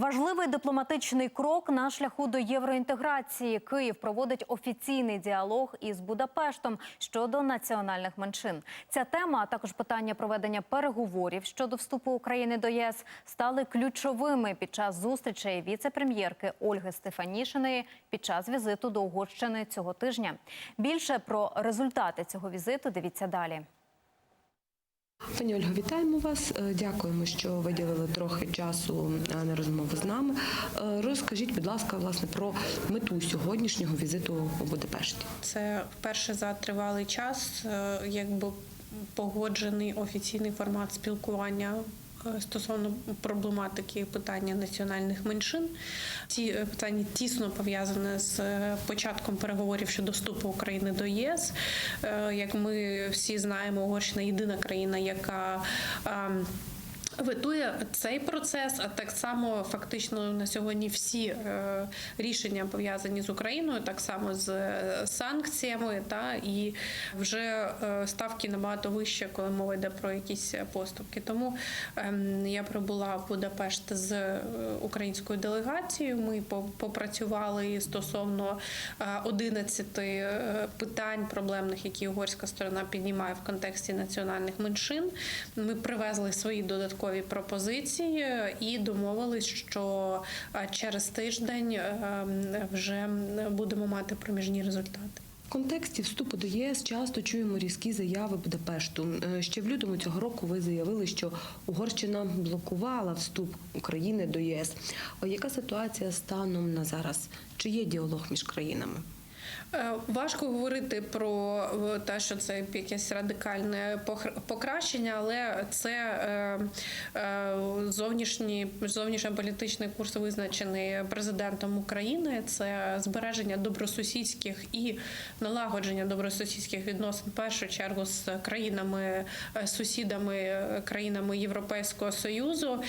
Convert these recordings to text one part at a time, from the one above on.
Важливий дипломатичний крок на шляху до євроінтеграції. Київ проводить офіційний діалог із Будапештом щодо національних меншин. Ця тема, а також питання проведення переговорів щодо вступу України до ЄС, стали ключовими під час зустрічей віце-прем'єрки Ольги Стефанішиної під час візиту до Угорщини цього тижня. Більше про результати цього візиту дивіться далі. Пані Ольго, вітаємо вас. Е, Дякуємо, що виділили трохи часу е, на розмову з нами. Е, Розкажіть, будь ласка, власне про мету сьогоднішнього візиту у Будапешті. Це вперше за тривалий час, якби погоджений офіційний формат спілкування. Е, Стосовно проблематики питання національних меншин, ці е, питання тісно пов'язані з е, початком переговорів щодо вступу України до ЄС. Як ми всі знаємо, Угорщина єдина країна, яка Ветує цей процес, а так само фактично на сьогодні всі е, рішення пов'язані з Україною, так само з е, санкціями, та і вже е, ставки набагато вище, коли мова йде про якісь поступки. Тому ем, я прибула в Будапешт з українською делегацією. Ми попрацювали стосовно е, 11 е, питань проблемних, які угорська сторона піднімає в контексті національних меншин. Ми привезли свої додаткові пропозиції і домовились, що е, через тиждень е, вже будемо мати проміжні результати. В контексті вступу до ЄС часто чуємо різкі заяви Будапешту. Е, Ще в лютому цього року ви заявили, що Угорщина блокувала вступ України до єС. О, Яка ситуація станом на зараз? Чи є діалог між країнами? Е, Важко говорити про е, те, що це якесь радикальне покращення, але це е, зовнішній зовнішньополітичний курс визначений президентом України. Це збереження добросусідських і налагодження добросусідських відносин в першу чергу з країнами сусідами, країнами Європейського союзу,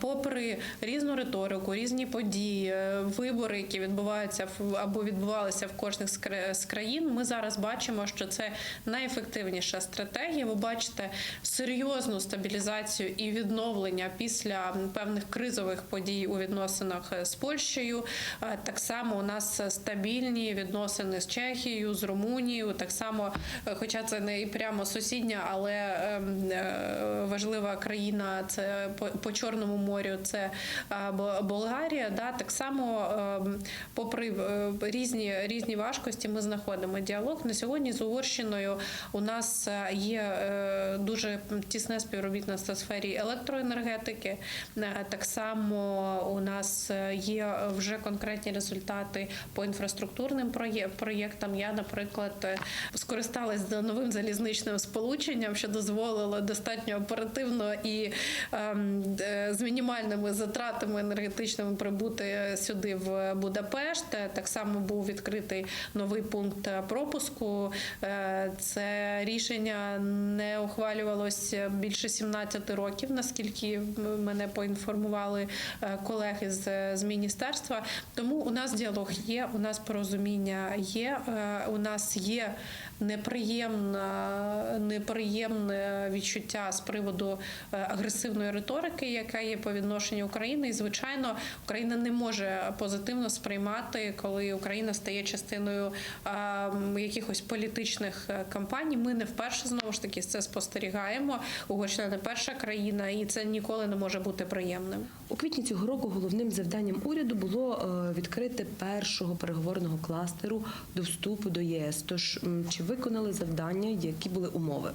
попри різну риторику, різні події, вибори, які відбуваються або відбувалися в кожних з з країн. Ми зараз бачимо, що це найефективніша стратегія. Ви бачите серйозну стабілізацію і відновлення після певних кризових подій у відносинах з Польщею. Е, Так само у нас стабільні відносини з Чехією, з Румунією. Так само, е, хоча це не прямо сусідня, але ем, е, важлива країна. Це по, Чорному морю. Це е, Болгарія. Да, так само, ем, попри е, різні різні важкості, ми знаходимо діалог. На сьогодні з Угорщиною у нас е, є е, дуже тісне співробітництво в сфері електроенергетики. Е, Так само у нас є вже конкретні результати по інфраструктурним проєктам. Я, наприклад, скористалась новим залізничним сполученням, що дозволило достатньо оперативно і ем, з мінімальними затратами енергетичними прибути сюди в Будапешт. Так само був відкритий новий пункт пропуску. Е, Це рішення не ухвалювалося більше 17 років, наскільки мене поінформували е, колеги з, міністерства. Тому у нас діалог є, у нас порозуміння є, е, у нас є неприємне, неприємне відчуття з приводу е, агресивної риторики, яка є по відношенню України. І звичайно, Україна не може позитивно сприймати, коли Україна стає частиною м, якихось політичних е, кампаній. Ми не вперше знову ж таки це спостерігаємо. Угорщина не перша країна, і це ніколи не може бути приємним. У квітні цього року головним завданням уряду було е, відкрити першого переговорного кластеру до вступу до ЄС. Тож чи виконали завдання, які були умови?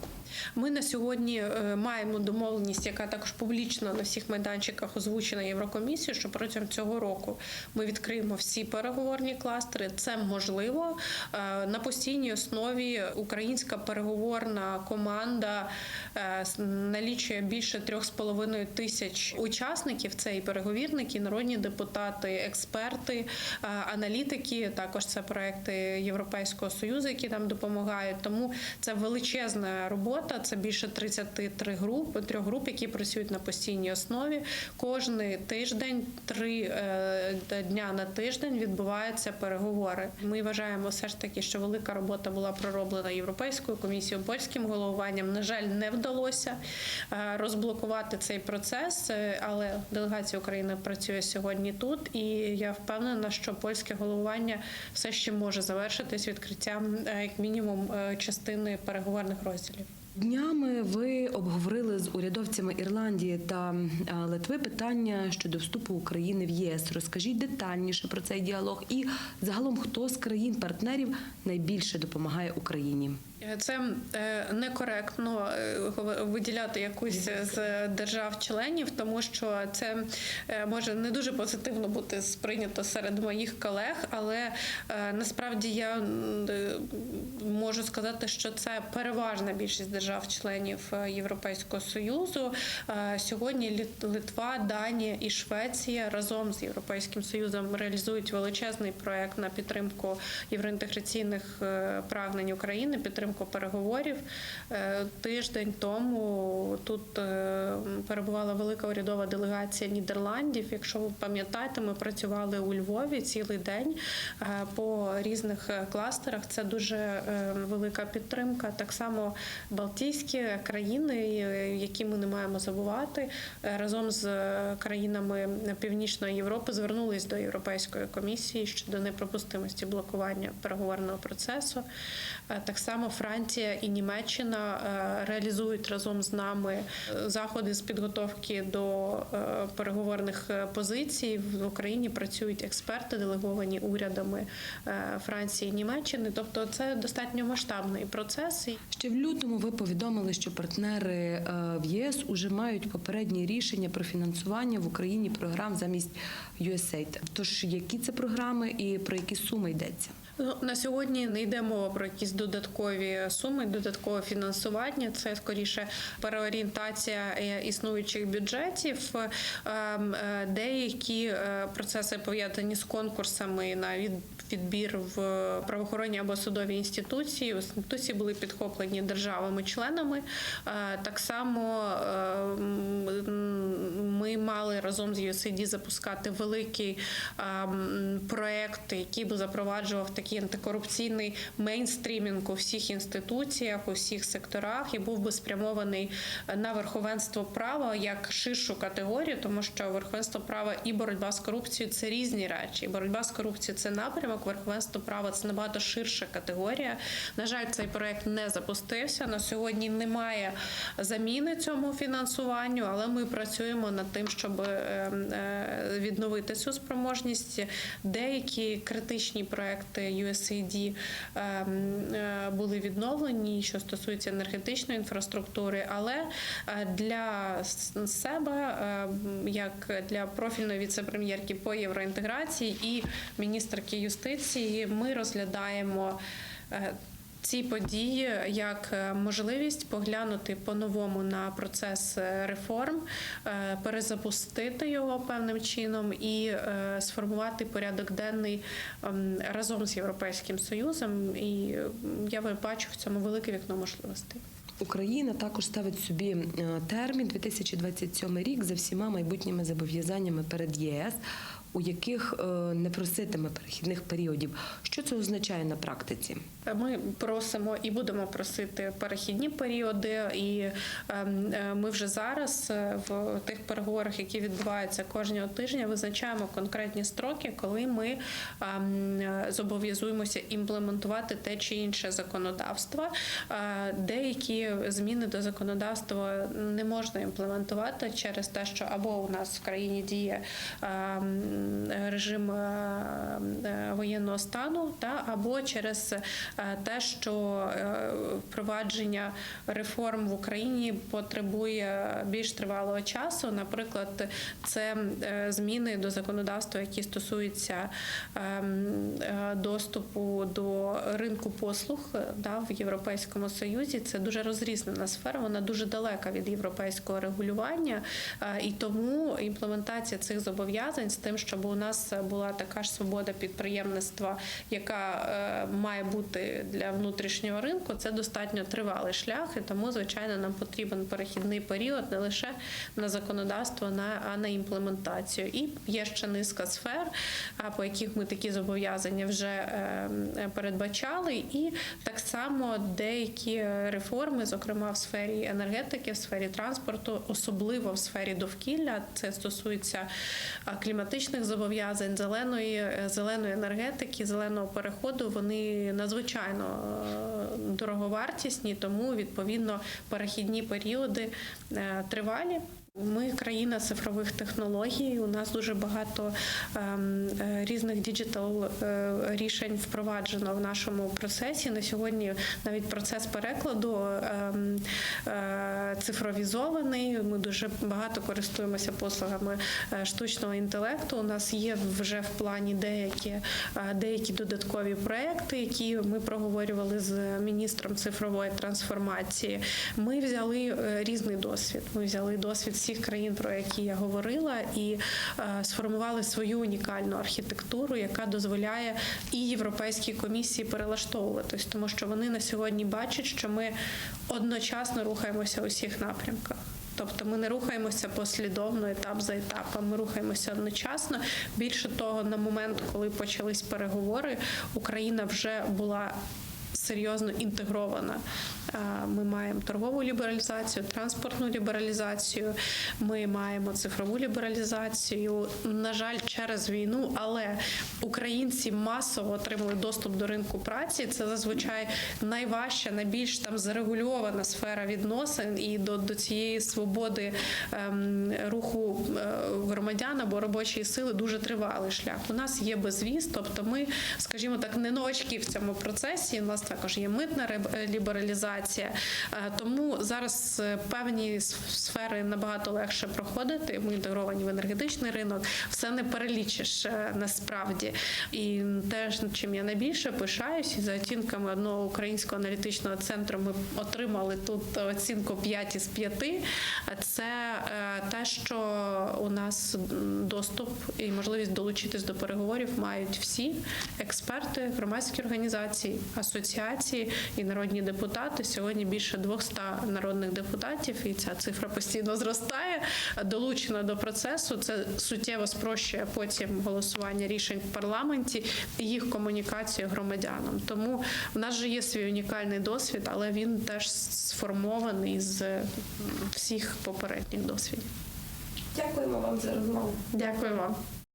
Ми на сьогодні е, маємо домовленість, яка також публічно на всіх майданчиках озвучена Єврокомісією, що протягом цього року ми відкриємо всі переговорні кластери. Це можливо Е, на постійній основі. Українська переговорна команда е, налічує більше трьох з половиною тисяч учасників. Це і переговірники, і народні депутати, експерти, аналітики. Також це проекти Європейського союзу, які нам допомагають. Тому це величезна робота. Це більше 33 груп, трьох груп, які працюють на постійній основі. Кожний тиждень, три е, дня на тиждень відбуваються переговори. Ми вважаємо все ж таки, що велика робота була пророблена європейською комісією, польським головуванням. На жаль, не вдалося е, розблокувати цей процес, е, але делегація України працює сьогодні тут, і я впевнена, що польське головування все ще може завершитись відкриттям як мінімум частини переговорних розділів. Днями ви обговорили з урядовцями Ірландії та е, Литви питання щодо вступу України в ЄС. Розкажіть детальніше про цей діалог і загалом хто з країн-партнерів найбільше допомагає Україні. Це е, некоректно е, виділяти якусь з держав-членів, тому що це е, може не дуже позитивно бути сприйнято серед моїх колег, але насправді я можу сказати, що це переважна більшість держав-членів Європейського союзу. Сьогодні Литва, Данія і Швеція разом з Європейським Союзом реалізують величезний проект на підтримку євроінтеграційних прагнень України, підтримку переговорів. Е, Тиждень тому тут е, перебувала велика урядова делегація Нідерландів. Якщо ви пам'ятаєте, ми працювали у Львові цілий день е, по різних кластерах. Це дуже велика підтримка. Так само Балтійські країни, які ми не маємо забувати, разом з країнами Північної Європи звернулись до Європейської комісії щодо неприпустимості блокування переговорного процесу. Так само Франція і Німеччина е, реалізують разом з нами е, заходи з підготовки до е, переговорних позицій. В Україні працюють експерти, делеговані урядами Франції і Німеччини. Тобто, це достатньо масштабний процес. Ще в лютому ви повідомили, що партнери в ЄС уже мають попередні рішення про фінансування в Україні програм замість USAID. Тож які це програми і про які суми йдеться? Ну, на сьогодні не йде мова про якісь додаткові суми, додаткове фінансування. Це скоріше переорієнтація е, існуючих бюджетів. Ем, е, Деякі е, процеси пов'язані з конкурсами на відбір в правоохоронні або судові інституції. Інституції були підхоплені державами-членами. Е, Так само ем, ми мали разом з USAID запускати великий ем, проект, який би запроваджував такий антикорупційний мейнстрімінг у всіх інституціях, у всіх секторах, і був би спрямований на верховенство права як ширшу категорію, тому що верховенство права і боротьба з корупцією це різні речі. Боротьба з корупцією це напрямок, верховенство права це набагато ширша категорія. На жаль, цей проект не запустився. На сьогодні немає заміни цьому фінансуванню, але ми працюємо над тим, щоб е, е, відновити цю спроможність. Деякі критичні проекти USAID е, е, були відновлені, що стосується енергетичної інфраструктури, але е, для себе, е, як для профільної віце-прем'єрки по євроінтеграції і міністерки юстиції, ми розглядаємо. Ці події як е, можливість поглянути по-новому на процес е, реформ, е, перезапустити його певним чином і сформувати порядок денний ем, разом з Європейським Союзом. І я бачу в цьому велике вікно можливостей. Україна також ставить собі термін 2027 рік за всіма майбутніми зобов'язаннями перед ЄС, у яких не проситиме перехідних періодів. Що це означає на практиці? Ми просимо і будемо просити перехідні періоди, і ем, е, ми вже зараз е, в тих переговорах, які відбуваються кожного тижня, визначаємо конкретні строки, коли ми ем, е, зобов'язуємося імплементувати те чи інше законодавство. Деякі зміни до законодавства не можна імплементувати через те, що або у нас в країні діє ем, режим воєнного стану, та або через те, що е, впровадження реформ в Україні потребує більш тривалого часу. Наприклад, це е, зміни до законодавства, які стосуються ем, е, доступу до ринку послуг е, да, в Європейському Союзі. Це дуже розрізнена сфера, вона дуже далека від європейського регулювання, е, і тому імплементація цих зобов'язань з тим, щоб у нас була така ж свобода підприємництва, яка е, має бути для внутрішнього ринку. Це достатньо тривалий шлях, і тому, звичайно, нам потрібен перехідний період не лише на законодавство, на а на імплементацію. І є ще низка сфер, по яких ми такі зобов'язання вже е, е, передбачали, і так само деякі реформи, зокрема в сфері енергетики, в сфері транспорту, особливо в сфері довкілля. Це стосується кліматичних зобов'язань, зеленої, е, зеленої енергетики, зеленого переходу. Вони надзвичайно е, дороговартісні, тому відповідно перехідні періоди е, тривалі. Ми країна цифрових технологій. У нас дуже багато ем, е, різних діджитал е, рішень впроваджено в нашому процесі. На сьогодні навіть процес перекладу ем, е, цифровізований. Ми дуже багато користуємося послугами штучного інтелекту. У нас є вже в плані деякі, деякі додаткові проекти, які ми проговорювали з міністром цифрової трансформації. Ми взяли різний досвід. Ми взяли досвід всіх країн, про які я говорила, і е, сформували свою унікальну архітектуру, яка дозволяє і Європейській комісії перелаштовуватись, тому що вони на сьогодні бачать, що ми одночасно рухаємося у всіх напрямках. Тобто ми не рухаємося послідовно етап за етапом, ми рухаємося одночасно. Більше того, на момент, коли почались переговори, Україна вже була серйозно інтегрована. Е, Ми маємо торгову лібералізацію, транспортну лібералізацію, ми маємо цифрову лібералізацію. На жаль, через війну, але українці масово отримали доступ до ринку праці. Це зазвичай найважча, найбільш там зарегульована сфера відносин і до, до цієї свободи ем, руху е, громадян або робочої сили дуже тривалий шлях. У нас є безвіз, тобто ми, скажімо так, не новачки в цьому процесі. У нас також є митна реб- лібералізація. Е, Тому зараз е, певні сфери набагато легше проходити. Ми інтегровані в енергетичний ринок. Все не перелічиш е, насправді. І те, чим я найбільше пишаюсь, і за оцінками одного українського аналітичного центру, ми отримали тут оцінку 5 із 5. Це е, те, що у нас доступ і можливість долучитись до переговорів мають всі експерти, громадські організації, асоціації і народні депутати. Сьогодні більше 200 народних депутатів, і ця цифра постійно зростає. Долучено до процесу. Це суттєво спрощує потім голосування рішень в парламенті і їх комунікацію громадянам. Тому в нас же є свій унікальний досвід, але він теж сформований з всіх попередніх досвідів. Дякуємо вам за розмову. Дякую вам.